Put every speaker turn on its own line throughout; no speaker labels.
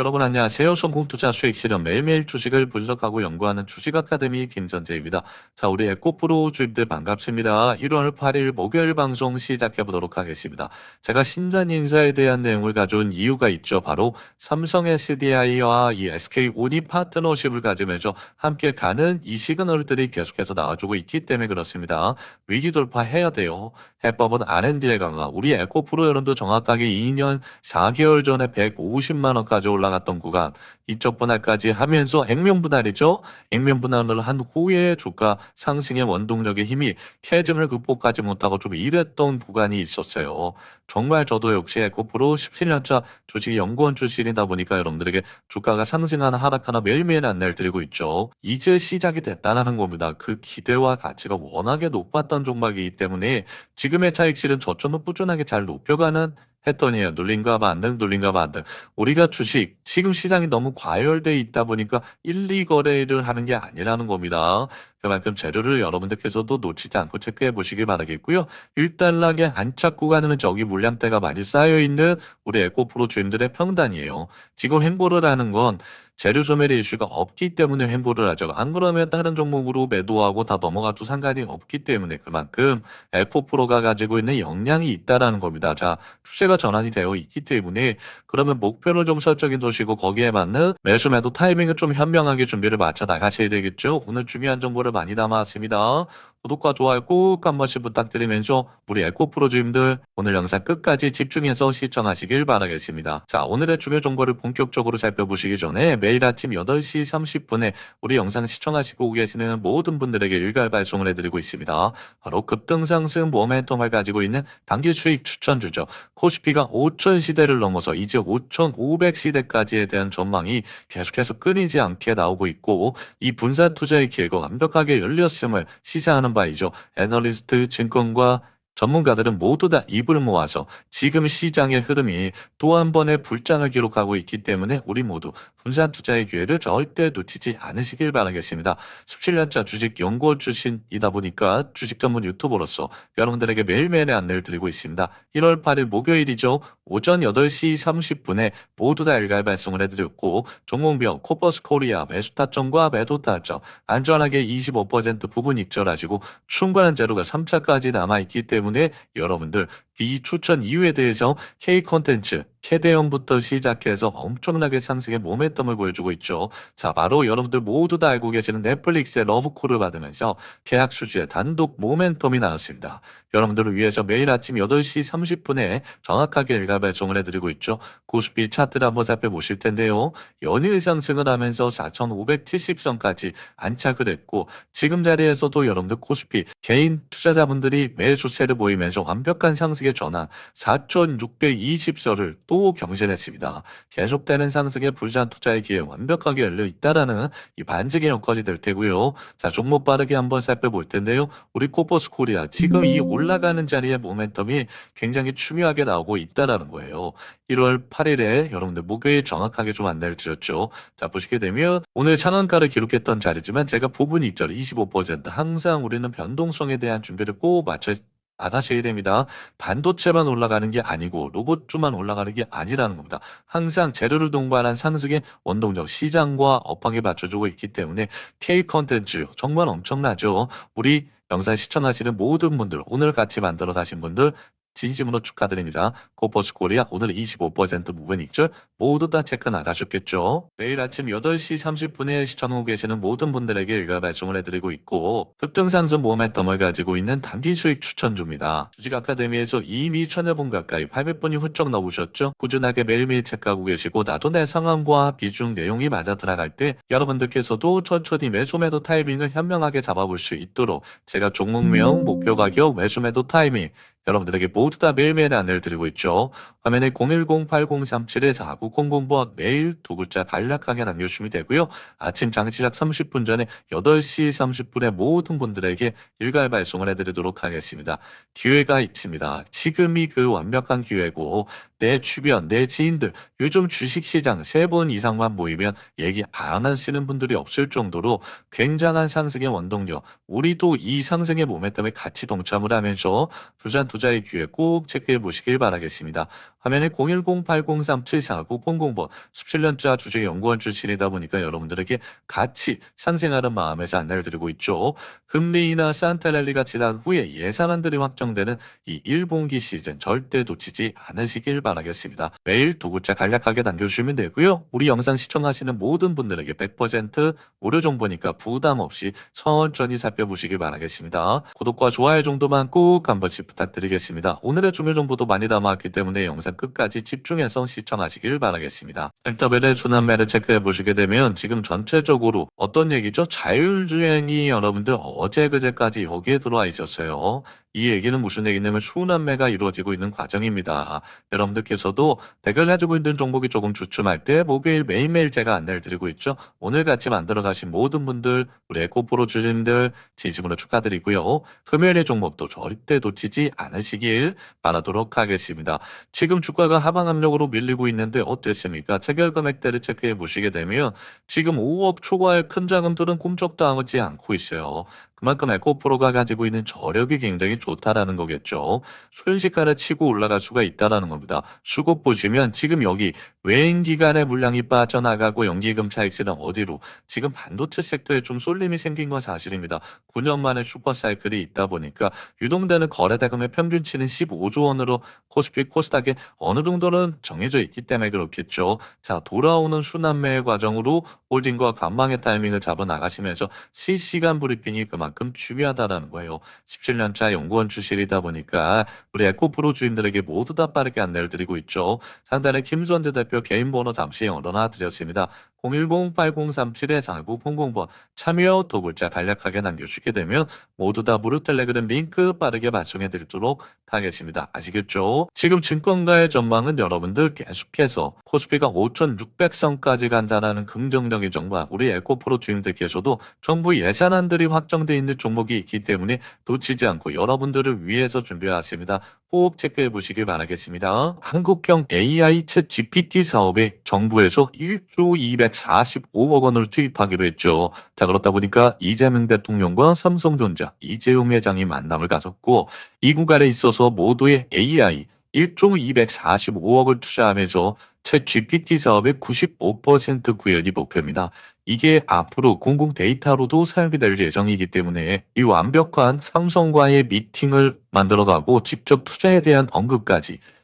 여러분 안녕하세요. 성공투자 수익 실현 매일매일 주식을 분석하고 연구하는 주식 아카데미 김전재입니다. 자, 우리 에코프로 주입들 반갑습니다. 1월 8일 목요일 방송 시작해 보도록 하겠습니다. 제가 신전 인사에 대한 내용을 가져온 이유가 있죠. 바로 삼성 SDI와 이 SK 오니 파트너십을 가지면서 함께 가는 이 시그널들이 계속해서 나와주고 있기 때문에 그렇습니다. 위기 돌파해야 돼요. 해법은 R&D의 강화. 우리 에코프로 여러분도 정확하게 2년 4개월 전에 150만 원까지 올라 갔던 구간 이쪽 분할까지 하면서 액면 분할이죠. 액면 분할을 한 후에 주가 상승의 원동력의 힘이 캐즘을 극복하지 못하고 좀 이랬던 구간이 있었어요. 정말 저도 역시 에코프로 17년차 주식 연구원 출신이다 보니까 여러분들에게 주가가 상승하나 하락하나 매일매일 안내를 드리고 있죠. 이제 시작이 됐다는 겁니다. 그 기대와 가치가 워낙에 높았던 종목이기 때문에 지금의 차익실은 저점을 꾸준하게 잘 높여가는 했더니요. 눌린가 반등, 눌린가 반등. 우리가 주식, 지금 시장이 너무 과열돼 있다 보니까 1, 2거래를 하는 게 아니라는 겁니다. 그만큼 재료를 여러분들께서도 놓치지 않고 체크해 보시길 바라겠고요. 1달락의 안착 구간은 저기 물량대가 많이 쌓여 있는 우리 에코프로 주임들의 평단이에요. 지금 행보를 하는 건 재료 소멸의 이슈가 없기 때문에 횡보를 하죠. 안 그러면 다른 종목으로 매도하고 다 넘어가도 상관이 없기 때문에 그만큼 에코프로가 가지고 있는 역량이 있다라는 겁니다. 자, 추세가 전환이 되어 있기 때문에 그러면 목표를 좀 설정해 두시고 거기에 맞는 매수 매도 타이밍을 좀 현명하게 준비를 맞춰 나가셔야 되겠죠. 오늘 중요한 정보를 많이 담아왔습니다. 구독과 좋아요 꼭 한 번씩 부탁드리면서 우리 에코프로 주임들 오늘 영상 끝까지 집중해서 시청하시길 바라겠습니다. 자, 오늘의 중요 정보를 본격적으로 살펴보시기 전에 매일 아침 8시 30분에 우리 영상 시청하시고 계시는 모든 분들에게 일괄 발송을 해드리고 있습니다. 바로 급등상승 모멘텀을 가지고 있는 단기 수익 추천주죠. 코스피가 5천 시대를 넘어서 이제 5,500 시대까지에 대한 전망이 계속해서 끊이지 않게 나오고 있고 이 분산 투자의 기회가 완벽하게 열렸음을 시사하는 바이죠. 애널리스트, 증권과 전문가들은 모두 다 입을 모아서 지금 시장의 흐름이 또 한 번의 불장을 기록하고 있기 때문에 우리 모두 분산 투자의 기회를 절대 놓치지 않으시길 바라겠습니다. 17년차 주식 연구원 출신이다 보니까 주식 전문 유튜버로서 여러분들에게 매일매일 안내를 드리고 있습니다. 1월 8일 목요일이죠. 오전 8시 30분에 모두 다 일괄 발송을 해드렸고 종목명 코퍼스 코리아 매수 타점과 매도 타점 안전하게 25% 부분 익절하시고 충분한 재료가 3차까지 남아있기 때문에 여러분들 이 추천 이유에 대해서 K 콘텐츠 캐대형부터 시작해서 엄청나게 상승의 모멘텀을 보여주고 있죠. 자, 바로 여러분들 모두 다 알고 계시는 넷플릭스의 러브콜을 받으면서 계약 수주의 단독 모멘텀이 나왔습니다. 여러분들을 위해서 매일 아침 8시 30분에 정확하게 일괄 발송을 해드리고 있죠. 고스피 차트를 한번 살펴보실 텐데요. 연일 상승을 하면서 4,570선까지 안착을 했고 지금 자리에서도 여러분들 코스피 개인 투자자분들이 매수세를 보이면서 완벽한 상승의 전환 4,620서를 또 경신했습니다. 계속되는 상승의 불산 투자의 기회 완벽하게 열려 있다라는 이 반증의 여건이 될 테고요. 자, 종목 빠르게 한번 살펴볼 텐데요. 우리 코퍼스 코리아 지금 이 올라가는 자리의 모멘텀이 굉장히 중요하게 나오고 있다라는 거예요. 1월 8일에 여러분들 목요일 정확하게 좀 안내를 드렸죠. 자, 보시게 되면 오늘 chan원가를 기록했던 자리지만 제가 부분 익절 25% 항상 우리는 변동성에 대한 준비를 꼭 맞춰 받아셔야 됩니다. 반도체만 올라가는 게 아니고 로봇주만 올라가는 게 아니라는 겁니다. 항상 재료를 동반한 상승의 원동력 시장과 업황에 맞춰주고 있기 때문에 K 컨텐츠 정말 엄청나죠. 우리 영상 시청하시는 모든 분들 오늘 같이 만들어 가신 분들 진심으로 축하드립니다. 코퍼스 코리아 오늘 25% 무분 익절 모두 다 체크 나가셨겠죠? 매일 아침 8시 30분에 시청하고 계시는 모든 분들에게 일괄 발송을 해드리고 있고 급등상승 모멘텀을 가지고 있는 단기 수익 추천주입니다. 주식 아카데미에서 이미 천여 분 가까이 800분이 훌쩍 넘으셨죠? 꾸준하게 매일매일 체크하고 계시고 나도 내 상황과 비중 내용이 맞아 들어갈 때 여러분들께서도 천천히 매수 매도 타이밍을 현명하게 잡아볼 수 있도록 제가 종목명, 목표 가격, 매수 매도 타이밍 여러분들에게 모두 다 매일매일 안내를 드리고 있죠. 화면에 010-8037-4900번 매일 두 글자 간략하게 남겨주시면 되고요. 아침 장 시작 30분 전에 8시 30분에 모든 분들에게 일괄 발송을 해드리도록 하겠습니다. 기회가 있습니다. 지금이 그 완벽한 기회고 내 주변, 내 지인들 요즘 주식시장 세번 이상만 모이면 얘기 안 하시는 분들이 없을 정도로 굉장한 상승의 원동력 우리도 이 상승의 모멘텀에 같이 동참을 하면서 부산 투자의 기회 꼭 체크해 보시길 바라겠습니다. 화면에 010-8037-4900번 17년차 주제 연구원 출신이다 보니까 여러분들에게 같이 상생하는 마음에서 안내를 드리고 있죠. 금리 인하 산타랠리가 지난 후에 예산안들이 확정되는 이 1분기 시즌 절대 놓치지 않으시길 바라겠습니다. 매일 두 글자 간략하게 남겨주시면 되고요. 우리 영상 시청하시는 모든 분들에게 100% 무료 정보니까 부담 없이 천천히 살펴보시길 바라겠습니다. 구독과 좋아요 정도만 꼭 한 번씩 부탁 드리겠습니다. 오늘의 중요 정보도 많이 담아왔기 때문에 영상 끝까지 집중해서 시청하시길 바라겠습니다. 인터뷰의 조남매를 체크해 보시게 되면 지금 전체적으로 어떤 얘기죠? 자율주행이 여러분들 어제 그제까지 여기에 들어와 있었어요. 이 얘기는 무슨 얘기냐면 순환매가 이루어지고 있는 과정입니다. 여러분들께서도 대결해주고 있는 종목이 조금 주춤할 때 목요일 매일매일 제가 안내를 드리고 있죠. 오늘 같이 만들어 가신 모든 분들, 우리 에코프로 주님들 진심으로 축하드리고요. 금요일의 종목도 절대 놓치지 않으시길 바라도록 하겠습니다. 지금 주가가 하방 압력으로 밀리고 있는데 어땠습니까? 체결 금액대를 체크해 보시게 되면 지금 5억 초과의 큰 자금들은 꿈쩍도 하지 않고 있어요. 그만큼 에코프로가 가지고 있는 저력이 굉장히 좋다라는 거겠죠. 순식간에 치고 올라갈 수가 있다라는 겁니다. 수급 보시면 지금 여기 외인 기관의 물량이 빠져나가고 연기금 차익실은 어디로 지금 반도체 섹터에 좀 쏠림이 생긴 건 사실입니다. 9년 만에 슈퍼사이클이 있다 보니까 유동되는 거래대금의 평균치는 15조 원으로 코스피 코스닥에 어느 정도는 정해져 있기 때문에 그렇겠죠. 자 돌아오는 순환매의 과정으로 홀딩과 관망의 타이밍을 잡아 나가시면서 실시간 브리핑이 그만큼 중요하다라는 거예요. 17년차 연구 원 출신이다 보니까 우리 에코프로 주인들에게 모두 다 빠르게 안내를 드리고 있죠. 상단에 김선재 대표 개인 번호 잠시 열어놔 드렸습니다. 010-8037-4900번 참여 두 글자 간략하게 남겨주게 되면 모두 다 무료 텔레그램 링크 빠르게 발송해 드리도록 하겠습니다. 아시겠죠? 지금 증권가의 전망은 여러분들 계속해서 코스피가 5,600선까지 간다는 긍정적인 정보 우리 에코프로 주인들께서도 정부 예산안들이 확정돼 있는 종목이 있기 때문에 놓치지 않고 여러분 들을 위해서 준비했습니다. 꼭 체크해 보시길 바라겠습니다. 한국형 AI 챗 GPT 사업에 정부에서 1조 245억 원을 투입하기로 했죠. 자, 그렇다 보니까 이재명 대통령과 삼성전자 이재용 회장이 만남을 가졌고 이 구간에 있어서 모두의 AI 1조 245억을 투자하면서 챗 GPT 사업의 95% 구현이 목표입니다. 이게 앞으로 공공 데이터로도 사용이 될 예정이기 때문에 이 완벽한 삼성과의 미팅을 만들어가고 직접 투자에 대한 언급까지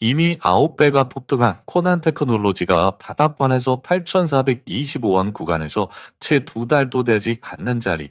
이미 9배가 폭등한 코난 테크놀로지가 바닥권에서 8,425원 구간에서 채 두 달도 되지 않는 자리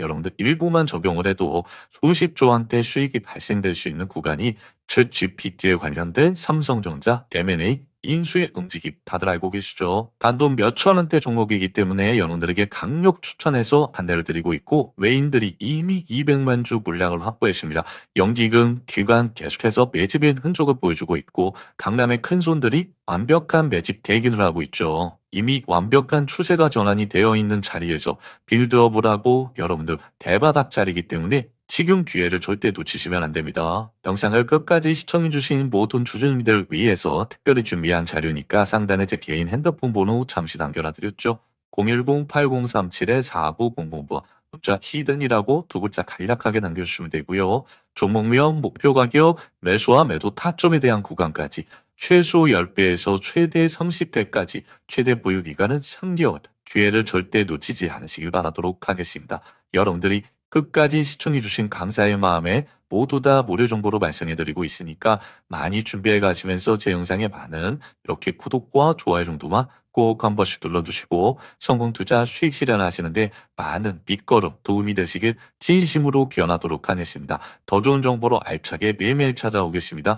여러분들 일부만 적용을 해도 수십조 원대 수익이 발생될 수 있는 구간이 챗 GPT에 관련된 삼성전자 M&A 인수의 움직임 다들 알고 계시죠? 단돈 몇천 원대 종목이기 때문에 여러분들에게 강력 추천해서 안내를 드리고 있고 외인들이 이미 200만 주 물량을 확보했습니다. 연기금, 기관 계속해서 매집의 흔적을 보여주고 있고 강남의 큰 손들이 완벽한 매집 대기를 하고 있죠. 이미 완벽한 추세가 전환이 되어 있는 자리에서 빌드업을 하고 여러분들 대바닥 자리이기 때문에 지금 기회를 절대 놓치시면 안 됩니다. 영상을 끝까지 시청해주신 모든 주주님들 위해서 특별히 준비한 자료니까 상단에 제 개인 핸드폰 번호 잠시 남겨놔드렸죠. 010-8037-4900번 문자 히든이라고 두 글자 간략하게 남겨주시면 되고요. 종목명, 목표 가격, 매수와 매도 타점에 대한 구간까지 최소 10배에서 최대 30배까지 최대 보유 기간은 3개월. 기회를 절대 놓치지 않으시길 바라도록 하겠습니다. 여러분들이 끝까지 시청해주신 감사의 마음에 모두 다 무료 정보로 말씀해드리고 있으니까 많이 준비해 가시면서 제 영상에 많은 이렇게 구독과 좋아요 정도만 꼭 한 번씩 눌러주시고 성공 투자 수익 실현하시는데 많은 밑거름 도움이 되시길 진심으로 기원하도록 하겠습니다. 더 좋은 정보로 알차게 매일매일 찾아오겠습니다.